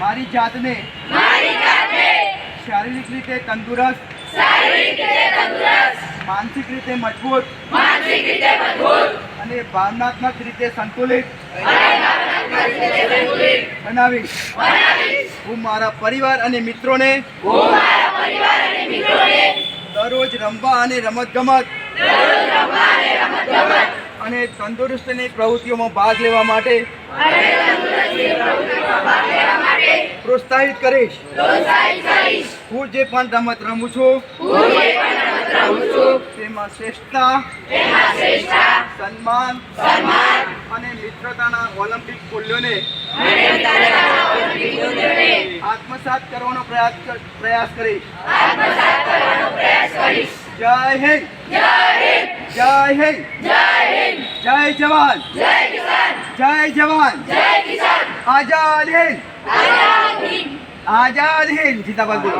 મારી જાતને. મારી જાતને. શારીરિક રીતે તંદુરસ્ત. શારીરિક રીતે તંદુરસ્ત. માનસિક રીતે મજબૂત. માનસિક રીતે મજબૂત. અને ભાવનાત્મક રીતે સંતુલિત. બનાવીશ. બનાવીશ. હું મારા પરિવાર અને મિત્રોને હું મારા પરિવાર અને મિત્રોને દરરોજ રમવા અને રમતગમત દરરોજ રમવા અને અને તંદુરસ્તીની પ્રવૃત્તિઓમાં ભાગ લેવા માટે અને તંદુરસ્તી પ્રવૃત્તિમાં ભાગ લેવા માટે પ્રોત્સાહિત કરીશ. હું જે પણ રમત રમું છું તેમાં શ્રેષ્ઠતા સન્માન સન્માન અને મિત્રતાના ઓલિમ્પિક મૂલ્યોને આત્મસાત કરવાનો પ્રયાસ પ્રયાસ કરીશ. જય હિન્દ. જય હિન્દ. જય હિન્દ. જય હિન્દ. જય જવાન. જય કિસાન. જય જવાન. જય કિસાન. Ajar Al-Hil. Ajar Al-Hil. Kita bagus.